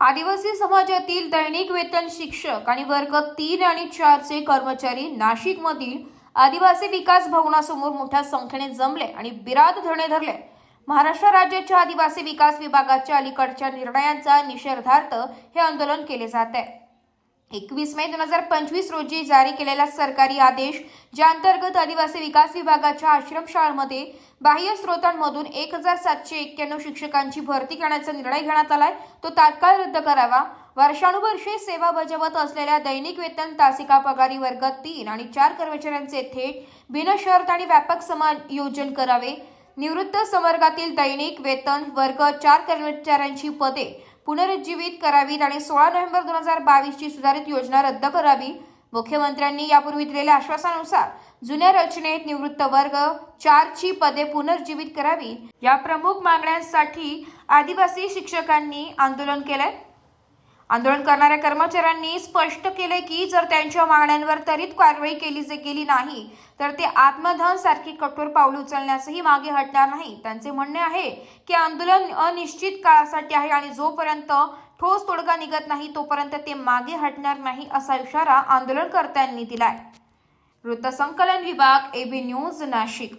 आदिवासी समाजातील दैनिक वेतन शिक्षक आणि वर्ग तीन आणि चारचे कर्मचारी नाशिकमधील आदिवासी विकास भवनासमोर मोठ्या संख्येने जमले आणि बिराद धरणे धरले. महाराष्ट्र राज्याच्या आदिवासी विकास विभागाच्या अलीकडच्या निर्णयांचा निषेधार्थ हे आंदोलन केले जात. आहे एकवीस मे दोन हजार पंचवीस रोजी जारी केलेला सरकारी आदेश ज्या अंतर्गत आदिवासी विकास विभागाच्या आश्रमशाळांमध्ये बाह्य स्रोतांमधून एक हजार सातशे एक्क्याण्णव शिक्षकांची भरती करण्याचा निर्णय घेण्यात आलाय. तो तात्काळ रद्द करावा. वर्षानुवर्षे सेवा बजावत असलेल्या दैनिक वेतन तासिका पगारी वर्ग तीन आणि चार कर्मचाऱ्यांचे थेट बिनशर्त आणि व्यापक समायोजन करावे. निवृत्त संवर्गातील दैनिक वेतन वर्ग चार कर्मचाऱ्यांची पदे पुनरुज्जीवित करावीत आणि सोळा नोव्हेंबर दोन हजार बावीसची सुधारित योजना रद्द करावी. मुख्यमंत्र्यांनी यापूर्वी दिलेल्या आश्वासनानुसार जुन्या रचनेत निवृत्त वर्ग चारची पदे पुनर्जीवित करावी. या प्रमुख मागण्यांसाठी आदिवासी शिक्षकांनी आंदोलन केलंय. आंदोलन करणाऱ्या कर्मचाऱ्यांनी स्पष्ट केले की जर त्यांच्या मागण्यांवर त्वरित कारवाई केली जे गेली नाही तर ते आत्मधन सारखी कठोर पाऊल उचलण्यासही मागे हटणार नाही. त्यांचे म्हणणे आहे की आंदोलन अनिश्चित काळासाठी आहे आणि जोपर्यंत ठोस तोडगा निघत नाही तोपर्यंत ते मागे हटणार नाही असा इशारा आंदोलनकर्त्यांनी दिलाय. वृत्तसंकलन विभाग एबी न्यूज नाशिक.